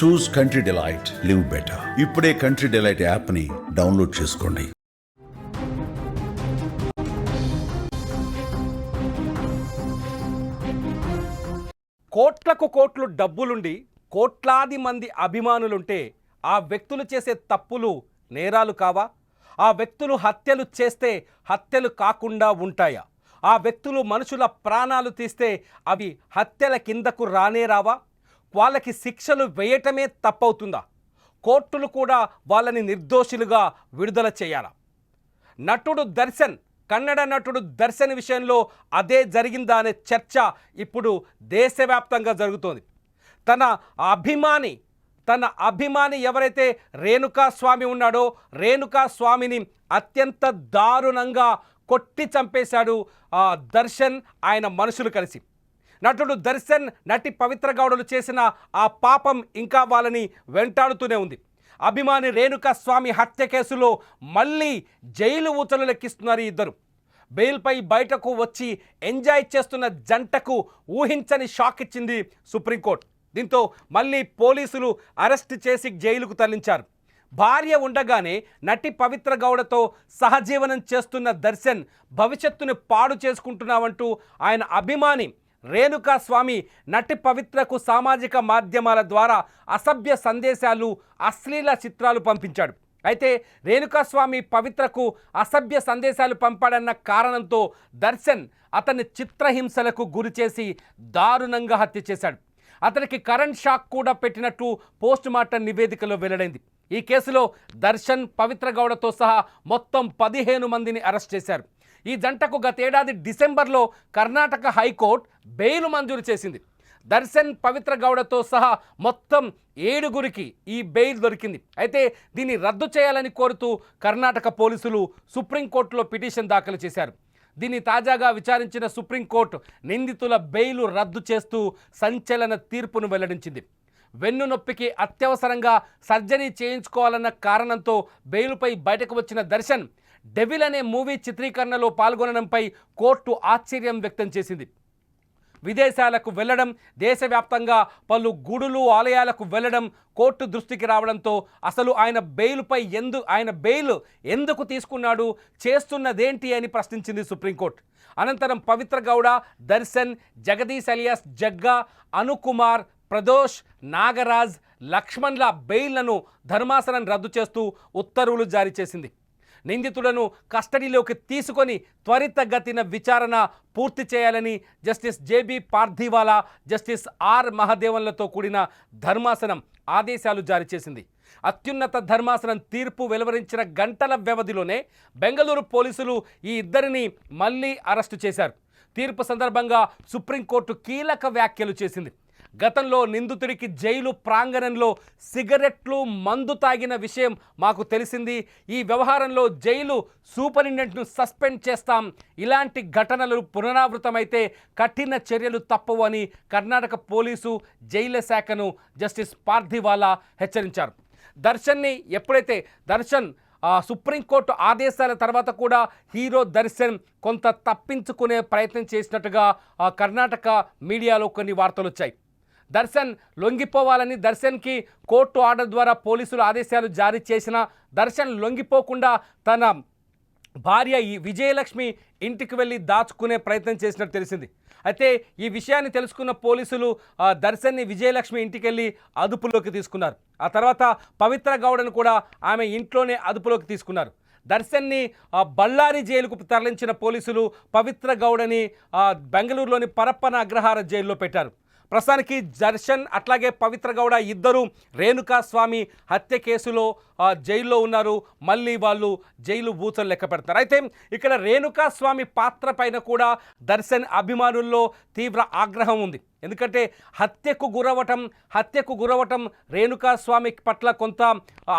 Choose country delight live better ఇప్పుడే country delight యాప్ని download చేసుకోండి. కోట్లకు కోట్లు డబ్బులుండి కోట్లాది మంది అభిమానులుంటే ఆ వ్యక్తులు చేసే తప్పులు నేరాలు కావా? ఆ వ్యక్తులు హత్యలు చేస్తే హత్యలు కాకుండా ఉంటాయా? ఆ వ్యక్తులు మనుషుల ప్రాణాలు తీస్తే అవి హత్యల కిందకు రానే రావా? వాళ్ళకి శిక్షలు వేయటమే తప్పవుతుందా? కోర్టులు కూడా వాళ్ళని నిర్దోషులుగా విడుదల చేయాలా? నటుడు దర్శన్ కన్నడ నటుడు దర్శన్ విషయంలో అదే జరిగిందా అనే చర్చ ఇప్పుడు దేశవ్యాప్తంగా జరుగుతోంది. తన అభిమాని తన అభిమాని ఎవరైతే రేణుకా స్వామి ఉన్నాడో రేణుకా స్వామిని అత్యంత దారుణంగా కొట్టి చంపేశాడు ఆ దర్శన్ ఆయన మనుషులు కలిసి. నటుడు దర్శన్ నటి పవిత్ర గౌడలు చేసిన ఆ పాపం ఇంకా వాళ్ళని వెంటాడుతూనే ఉంది. అభిమాని రేణుకా స్వామి హత్య కేసులో మళ్ళీ జైలు ఊచలు లెక్కిస్తున్నారు ఇద్దరు. బెయిల్పై బయటకు వచ్చి ఎంజాయ్ చేస్తున్న జంటకు ఊహించని షాక్ ఇచ్చింది సుప్రీంకోర్టు. దీంతో మళ్ళీ పోలీసులు అరెస్ట్ చేసి జైలుకు తరలించారు. భార్య ఉండగానే నటి పవిత్ర గౌడతో సహజీవనం చేస్తున్న దర్శన్ భవిష్యత్తుని పాడు చేసుకుంటున్నావంటూ ఆయన అభిమాని రేణుకా స్వామి నటి పవిత్రకు సామాజిక మాధ్యమాల ద్వారా అసభ్య సందేశాలు అశ్లీల చిత్రాలు పంపించాడు. అయితే రేణుకాస్వామి పవిత్రకు అసభ్య సందేశాలు పంపాడన్న కారణంతో దర్శన్ అతన్ని చిత్రహింసలకు గురి చేసి దారుణంగా హత్య చేశాడు. అతనికి కరెంట్ షాక్ కూడా పెట్టినట్టు పోస్ట్ మార్టం నివేదికలో వెల్లడైంది. ఈ కేసులో దర్శన్ పవిత్ర గౌడతో సహా మొత్తం పదిహేను మందిని అరెస్ట్ చేశారు. ఈ జంటకు గతేడాది డిసెంబర్లో కర్ణాటక హైకోర్టు బెయిల్ మంజూరు చేసింది. దర్శన్ పవిత్ర గౌడతో సహా మొత్తం ఏడుగురికి ఈ బెయిల్ దొరికింది. అయితే దీన్ని రద్దు చేయాలని కోరుతూ కర్ణాటక పోలీసులు సుప్రీంకోర్టులో పిటిషన్ దాఖలు చేశారు. దీన్ని తాజాగా విచారించిన సుప్రీంకోర్టు నిందితుల బెయిలు రద్దు చేస్తూ సంచలన తీర్పును వెల్లడించింది. వెన్ను నొప్పికి అత్యవసరంగా సర్జరీ చేయించుకోవాలన్న కారణంతో బెయిలుపై బయటకు వచ్చిన దర్శన్ డెవిల్ అనే మూవీ చిత్రీకరణలో పాల్గొనడంపై కోర్టు ఆశ్చర్యం వ్యక్తం చేసింది. విదేశాలకు వెళ్ళడం దేశవ్యాప్తంగా పలు గుడులు ఆలయాలకు వెళ్ళడం కోర్టు దృష్టికి రావడంతో అసలు ఆయన బెయిల్పై ఎందు ఆయన బెయిల్ ఎందుకు తీసుకున్నాడు చేస్తున్నదేంటి అని ప్రశ్నించింది సుప్రీంకోర్టు. అనంతరం పవిత్ర గౌడ దర్శన్ జగదీశ్ అలియాస్ జగ్గా అనుకుమార్ ప్రదోష్ నాగరాజ్ లక్ష్మణ్ల బెయిల్లను ధర్మాసనం రద్దు చేస్తూ ఉత్తర్వులు జారీ చేసింది. నిందితులను కస్టడీలోకి తీసుకొని త్వరితగతిన విచారణ పూర్తి చేయాలని justice JB Pardiwala justice R మహదేవన్లతో కూడిన ధర్మాసనం ఆదేశాలు జారీ చేసింది. అత్యున్నత ధర్మాసనం తీర్పు వెలువరించిన గంటల వ్యవధిలోనే బెంగళూరు పోలీసులు ఈ ఇద్దరిని మళ్ళీ అరెస్టు చేశారు. తీర్పు సందర్భంగా సుప్రీంకోర్టు కీలక వ్యాఖ్యలు చేసింది. గతంలో నిందితుడికి జైలు ప్రాంగణంలో సిగరెట్లు మందు తాగిన విషయం మాకు తెలిసింది. ఈ వ్యవహారంలో జైలు సూపరింటెండెంట్ను సస్పెండ్ చేస్తాం. ఇలాంటి ఘటనలు పునరావృతమైతే కఠిన చర్యలు తప్పవు అని కర్ణాటక పోలీసు జైల శాఖను జస్టిస్ పార్థివాలా హెచ్చరించారు. దర్శన్ని ఎప్పుడైతే దర్శన్ సుప్రీంకోర్టు ఆదేశాల తర్వాత కూడా హీరో దర్శన్ కొంత తప్పించుకునే ప్రయత్నం చేసినట్టుగా కర్ణాటక మీడియాలో కొన్ని వార్తలు వచ్చాయి దర్శన్ లొంగిపోవాలని దర్శన్కి కోర్టు ఆర్డర్ ద్వారా పోలీసులు ఆదేశాలు జారీ చేసిన దర్శన్ లొంగిపోకుండా తన భార్య ఈ విజయలక్ష్మి ఇంటికి వెళ్ళి దాచుకునే ప్రయత్నం చేసినట్టు తెలిసింది. అయితే ఈ విషయాన్ని తెలుసుకున్న పోలీసులు దర్శన్ని విజయలక్ష్మి ఇంటికి వెళ్ళి అదుపులోకి తీసుకున్నారు. ఆ తర్వాత పవిత్ర గౌడను కూడా ఆమె ఇంట్లోనే అదుపులోకి తీసుకున్నారు. దర్శన్ని బళ్ళారి జైలుకు తరలించిన పోలీసులు పవిత్ర గౌడని బెంగళూరులోని పరప్పన అగ్రహార జైల్లో పెట్టారు. ప్రస్తుతానికి దర్శన్ అట్లాగే పవిత్ర గౌడ ఇద్దరు రేణుకా స్వామి హత్య కేసులో జైల్లో ఉన్నారు. మళ్ళీ వాళ్ళు జైలు బూచలు లెక్క పెడతారు. అయితే ఇక్కడ రేణుకా స్వామి పాత్ర పైన కూడా దర్శన్ అభిమానుల్లో తీవ్ర ఆగ్రహం ఉంది. ఎందుకంటే హత్యకు గురవటం హత్యకు గురవటం రేణుకా స్వామి పట్ల కొంత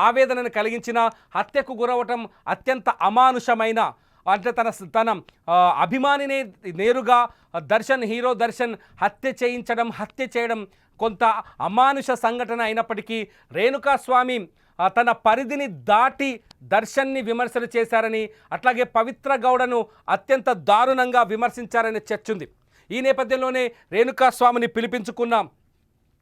ఆవేదనను కలిగించిన హత్యకు గురవటం అత్యంత అమానుషమైన అంటే తన తన అభిమానినే అభిమానిని నేరుగా దర్శన్ హీరో దర్శన్ హత్య చేయించడం హత్య చేయడం కొంత అమానుష సంఘటన అయినప్పటికీ రేణుకాస్వామి తన పరిధిని దాటి దర్శన్ని విమర్శలు చేశారని అట్లాగే పవిత్ర గౌడను అత్యంత దారుణంగా విమర్శించారనే చర్చ ఉంది ఈ నేపథ్యంలోనే రేణుకా స్వామిని పిలిపించుకున్న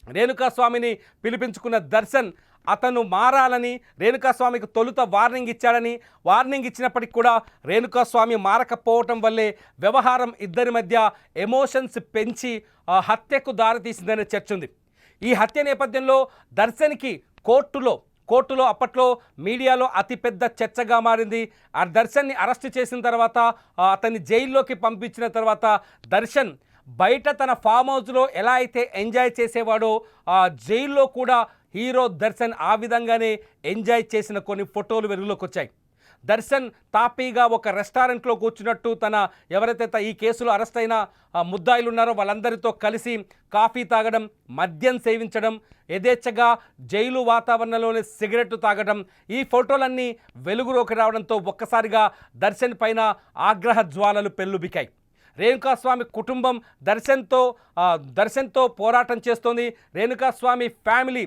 రేణుకాస్వామిని పిలిపించుకున్న దర్శన్ అతను మారాలని రేణుకాస్వామికి తొలుత వార్నింగ్ ఇచ్చాడని వార్నింగ్ ఇచ్చినప్పటికి కూడా రేణుకాస్వామి మారకపోవటం వల్లే వ్యవహారం ఇద్దరి మధ్య ఎమోషన్స్ పెంచి ఆ, హత్యకు దారితీసిందనే చర్చ ఉంది. ఈ హత్య నేపథ్యంలో దర్శన్కి కోర్టులో కోర్టులో అప్పట్లో మీడియాలో అతిపెద్ద చర్చగా మారింది. ఆ దర్శన్ని అరెస్ట్ చేసిన తర్వాత అతన్ని జైల్లోకి పంపించిన తర్వాత దర్శన్ బయట తన ఫామ్ హౌస్లో ఎలా అయితే ఎంజాయ్ చేసేవాడో ఆ జైల్లో కూడా హీరో దర్శన్ ఆ విధంగానే ఎంజాయ్ చేసిన కొన్ని ఫోటోలు వెలుగులోకి వచ్చాయి. దర్శన్ తాపీగా ఒక రెస్టారెంట్లో కూర్చున్నట్టు తన ఎవరైతే త- ఈ కేసులో అరెస్ట్ అయిన ముద్దాయిలు ఉన్నారో వాళ్ళందరితో కలిసి కాఫీ తాగడం మద్యం సేవించడం యథేచ్ఛగా జైలు వాతావరణంలోనే సిగరెట్ తాగడం ఈ ఫోటోలన్నీ వెలుగులోకి రావడంతో ఒక్కసారిగా దర్శన్ పైన ఆగ్రహ జ్వాలలు పెల్లుబికాయి రేణుకాస్వామి కుటుంబం దర్శన్తో దర్శన్తో పోరాటం చేస్తోంది. రేణుకాస్వామి ఫ్యామిలీ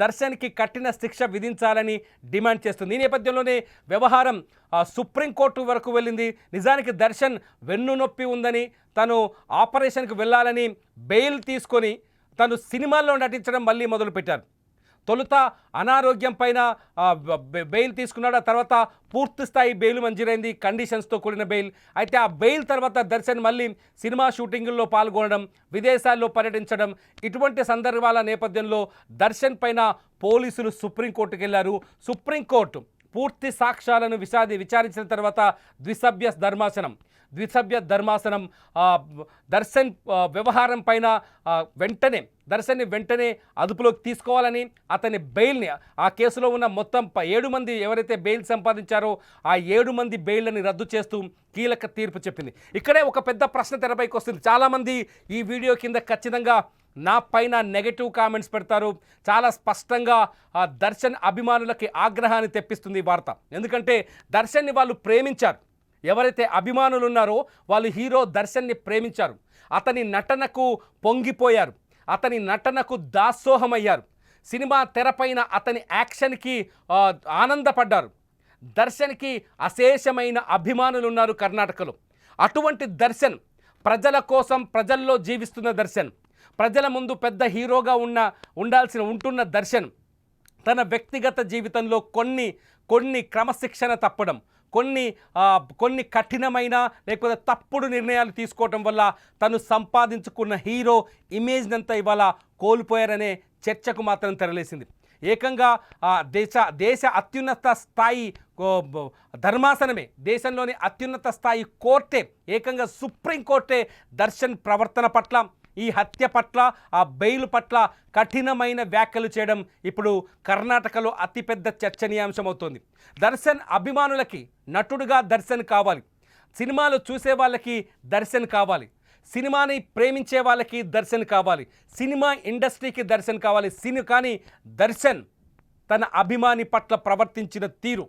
దర్శన్కి కఠిన శిక్ష విధించాలని డిమాండ్ చేస్తుంది. ఈ నేపథ్యంలోనే వ్యవహారం సుప్రీంకోర్టు వరకు వెళ్ళింది. నిజానికి దర్శన్ వెన్ను నొప్పి ఉందని తను ఆపరేషన్కి వెళ్ళాలని బెయిల్ తీసుకొని తను సినిమాల్లో నటించడం మళ్ళీ మొదలుపెట్టారు. తొలుత అనారోగ్యం పైన బెయిల్ తీసుకున్నాడు. ఆ తర్వాత పూర్తి స్థాయి బెయిల్ మంజూరైంది. కండిషన్స్తో కూడిన బెయిల్. అయితే ఆ బెయిల్ తర్వాత దర్శన్ మళ్ళీ సినిమా షూటింగుల్లో పాల్గొనడం విదేశాల్లో పర్యటించడం ఇటువంటి సందర్భాల నేపథ్యంలో దర్శన్ పైన పోలీసులు సుప్రీంకోర్టుకు వెళ్ళారు సుప్రీంకోర్టు పూర్తి సాక్ష్యాలను విషాది విచారించిన తర్వాత ద్విసభ్య ధర్మాసనం ద్విసభ్య ధర్మాసనం దర్శన్ వ్యవహారం పైన వెంటనే దర్శన్ని వెంటనే అదుపులోకి తీసుకోవాలని అతని బెయిల్ని ఆ కేసులో ఉన్న మొత్తం ఏడు మంది ఎవరైతే బెయిల్ సంపాదించారో ఆ ఏడు మంది బెయిల్ని రద్దు చేస్తూ కీలక తీర్పు చెప్పింది. ఇక్కడే ఒక పెద్ద ప్రశ్న తెరపైకి వస్తుంది. చాలామంది ఈ వీడియో కింద ఖచ్చితంగా నా పైన నెగటివ్ కామెంట్స్ పెడతారు. చాలా స్పష్టంగా దర్శన్ అభిమానులకి ఆగ్రహాన్ని తెప్పిస్తుంది ఈ వార్త. ఎందుకంటే దర్శన్ని వాళ్ళు ప్రేమించారు. ఎవరైతే అభిమానులు ఉన్నారో వాళ్ళు హీరో దర్శన్ని ప్రేమించారు. అతని నటనకు పొంగిపోయారు. అతని నటనకు దాసోహమయ్యారు. సినిమా తెరపైన అతని యాక్షన్కి ఆనందపడ్డారు. దర్శన్కి అశేషమైన అభిమానులు ఉన్నారు కర్ణాటకలో. అటువంటి దర్శన్ ప్రజల కోసం ప్రజల్లో జీవిస్తున్న దర్శన్. ప్రజల ముందు పెద్ద హీరోగా ఉన్న ఉండాల్సిన ఉంటున్న దర్శన్ తన వ్యక్తిగత జీవితంలో కొన్ని కొన్ని క్రమశిక్షణ తప్పడం కొన్ని కొన్ని కఠినమైన లేకపోతే తప్పుడు నిర్ణయాలు తీసుకోవటం వల్ల తను సంపాదించుకున్న హీరో ఇమేజ్నంతా ఇవాళ కోల్పోయారనే చర్చకు మాత్రం తెరలేసింది. ఏకంగా దేశ దేశ అత్యున్నత స్థాయి ధర్మాసనమే దేశంలోని అత్యున్నత స్థాయి కోర్టే ఏకంగా సుప్రీంకోర్టే దర్శన్ ప్రవర్తన పట్ల ఈ హత్య పట్ల ఆ బెయిల్ పట్ల కఠినమైన వ్యాఖ్యలు చేయడం ఇప్పుడు కర్ణాటకలో అతిపెద్ద చర్చనీయాంశమవుతోంది. దర్శన్ అభిమానులకి నటుడుగా దర్శన్ కావాలి. సినిమాలు చూసే వాళ్ళకి దర్శన్ కావాలి. సినిమాని ప్రేమించే వాళ్ళకి దర్శన్ కావాలి. సినిమా ఇండస్ట్రీకి దర్శన్ కావాలి. సిని కానీ దర్శన్ తన అభిమాని పట్ల ప్రవర్తించిన తీరు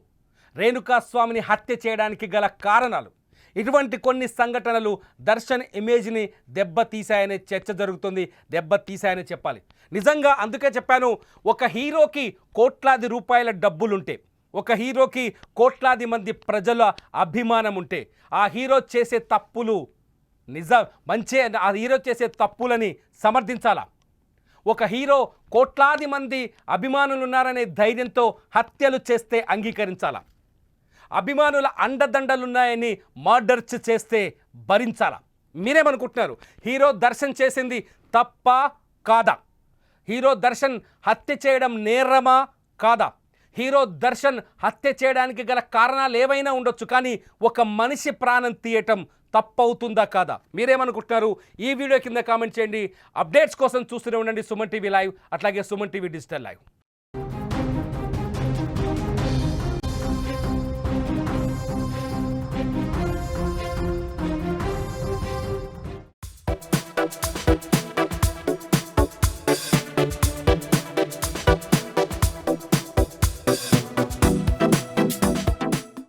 రేణుకాస్వామిని హత్య చేయడానికి గల కారణాలు. ఇటువంటి కొన్ని సంఘటనలు దర్శన్ ఇమేజ్ని దెబ్బతీశాయనే చర్చ జరుగుతుంది. దెబ్బతీశాయని చెప్పాలి. నిజంగా అందుకే చెప్పాను ఒక హీరోకి కోట్లాది రూపాయల డబ్బులుంటే ఒక హీరోకి కోట్లాది మంది ప్రజల అభిమానం ఉంటే ఆ హీరో చేసే తప్పులు నిజ మంచి ఆ హీరో చేసే తప్పులని సమర్థించాలా? ఒక హీరో కోట్లాది మంది అభిమానులు ఉన్నారనే ధైర్యంతో హత్యలు చేస్తే అంగీకరించాలా? అభిమానుల అండదండలున్నాయని మర్డర్స్ చేస్తే భరించాలా? మీరేమనుకుంటున్నారు? హీరో దర్శన్ చేసింది తప్ప కాదా? హీరో దర్శన్ హత్య చేయడం నేరమా కాదా? హీరో దర్శన్ హత్య చేయడానికి గల కారణాలు ఏవైనా ఉండొచ్చు కానీ ఒక మనిషి ప్రాణం తీయటం తప్పవుతుందా కాదా? మీరేమనుకుంటున్నారు? ఈ వీడియో కింద కామెంట్ చేయండి. అప్డేట్స్ కోసం చూస్తూనే ఉండండి సుమన్ టీవీ లైవ్ అట్లాగే సుమన్ టీవీ డిజిటల్ లైవ్.